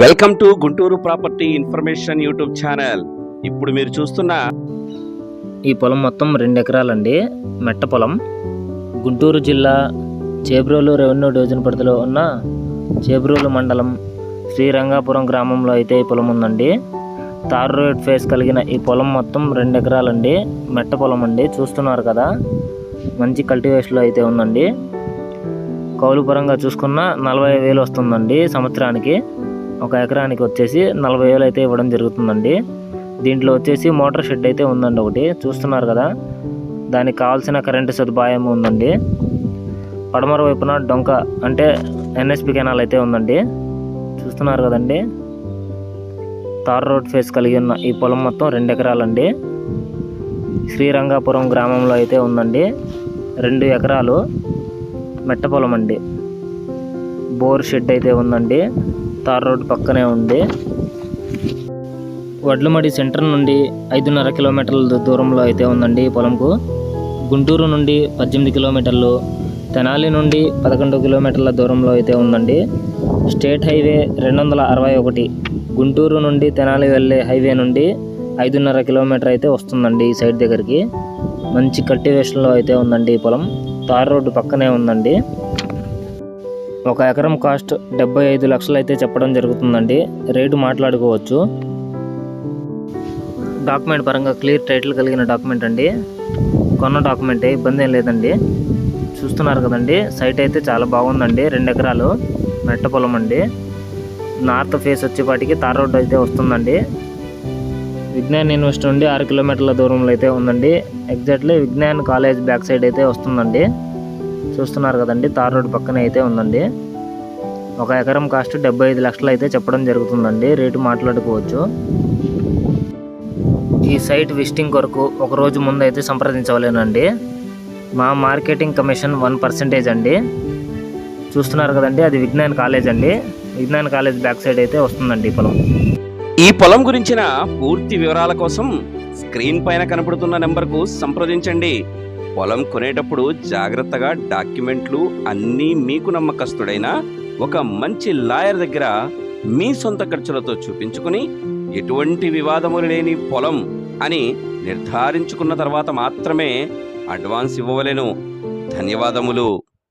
Welcome to Guntur property information YouTube channel ఇప్పుడు మీరు చూస్తున్న ఈ పొలం మొత్తం రెండు ఎకరాలండి. మెట్ట పొలం. గుంటూరు జిల్లా చేబ్రోలు రెవెన్యూ డివిజన్ పరిధిలో ఉన్న చేబ్రోలు మండలం శ్రీరంగాపురం గ్రామంలో అయితే ఈ పొలం ఉందండి. తార్ రోడ్ ఫేస్ కలిగిన ఈ పొలం మొత్తం రెండు ఎకరాలండి. మెట్ట పొలం అండి. చూస్తున్నారు కదా. మంచి కల్టివేషన్లో అయితే ఉందండి. కౌలు పరంగా చూసుకున్న నలభై వేలు వస్తుందండి సంవత్సరానికి. ఒక ఎకరానికి వచ్చేసి నలభై వేలు అయితే ఇవ్వడం జరుగుతుందండి. దీంట్లో వచ్చేసి మోటార్ షెడ్ అయితే ఉందండి ఒకటి. చూస్తున్నారు కదా? దానికి కావాల్సిన కరెంటు సదుపాయం ఉందండి. పడమర వైపున డొంక అంటే ఎన్ఎస్పి కెనాల్ అయితే ఉందండి. చూస్తున్నారు కదండి? తార్ రోడ్ ఫేస్ కలిగి ఉన్న ఈ పొలం మొత్తం రెండు ఎకరాలండి. శ్రీరంగాపురం గ్రామంలో అయితే ఉందండి. రెండు ఎకరాలు మెట్ట పొలం అండి బోర్ షెడ్ అయితే ఉందండి. తార్ రోడ్ పక్కనే ఉంది. వడ్లమడి సెంటర్ నుండి ఐదున్నర కిలోమీటర్ల దూరంలో అయితే ఉందండి ఈ పొలంకు. గుంటూరు నుండి పద్దెనిమిది కిలోమీటర్లు తెనాలి నుండి పదకొండు కిలోమీటర్ల దూరంలో అయితే ఉందండి. స్టేట్ హైవే రెండు వందల అరవై ఒకటి గుంటూరు నుండి తెనాలి వెళ్ళే హైవే నుండి ఐదున్నర కిలోమీటర్ అయితే వస్తుందండి ఈ సైడ్ దగ్గరికి. మంచి కల్టివేషన్లో అయితే ఉందండి ఈ పొలం. తార్ రోడ్డు పక్కనే ఉందండి. ఒక ఎకరం కాస్ట్ డెబ్బై ఐదు లక్షలు అయితే చెప్పడం జరుగుతుందండి. రేటు మాట్లాడుకోవచ్చు. డాక్యుమెంట్ పరంగా క్లియర్ టైటిల్ కలిగిన డాక్యుమెంట్ అండి. కొన్న డాక్యుమెంటే ఇబ్బంది ఏం లేదండి. చూస్తున్నారు కదండి సైట్ అయితే చాలా బాగుందండి. రెండు ఎకరాలు మెట్ట పొలం అండి. నార్త్ ఫేస్ వచ్చేపాటికి తార్ రోడ్ అయితే వస్తుందండి. విజ్ఞాన్ యూనివర్సిటీ నుండి ఆరు కిలోమీటర్ల దూరంలో అయితే ఉందండి. Exactly Vignan college back side అయితే వస్తుందండి. చూస్తున్నారు కదండి. తార్ రోడ్ పక్కనే అయితే ఉందండి. ఒక ఎకరం కాస్ట్ డెబ్బై ఐదు లక్షలు అయితే చెప్పడం జరుగుతుందండి. రేటు మాట్లాడుకోవచ్చు. ఈ సైట్ విజిటింగ్ కొరకు ఒక రోజు ముందు అయితే సంప్రదించవలేనండి. మా మార్కెటింగ్ కమిషన్ వన్ పర్సెంటేజ్ అండి. చూస్తున్నారు కదండి అది విజ్ఞాన్ కాలేజ్ అండి. విజ్ఞాన్ కాలేజ్ బ్యాక్ సైడ్ అయితే వస్తుందండి ఈ పొలం. ఈ పొలం గురించిన పూర్తి వివరాల కోసం స్క్రీన్ పైన కనపడుతున్న నెంబర్కు సంప్రదించండి. పొలం కొనేటప్పుడు జాగ్రత్తగా డాక్యుమెంట్లు అన్నీ మీకు నమ్మకస్తుడైన ఒక మంచి లాయర్ దగ్గర మీ సొంత ఖర్చులతో చూపించుకుని ఎటువంటి వివాదములు లేని పొలం అని నిర్ధారించుకున్న తర్వాత మాత్రమే అడ్వాన్స్ ఇవ్వవలెను. ధన్యవాదములు.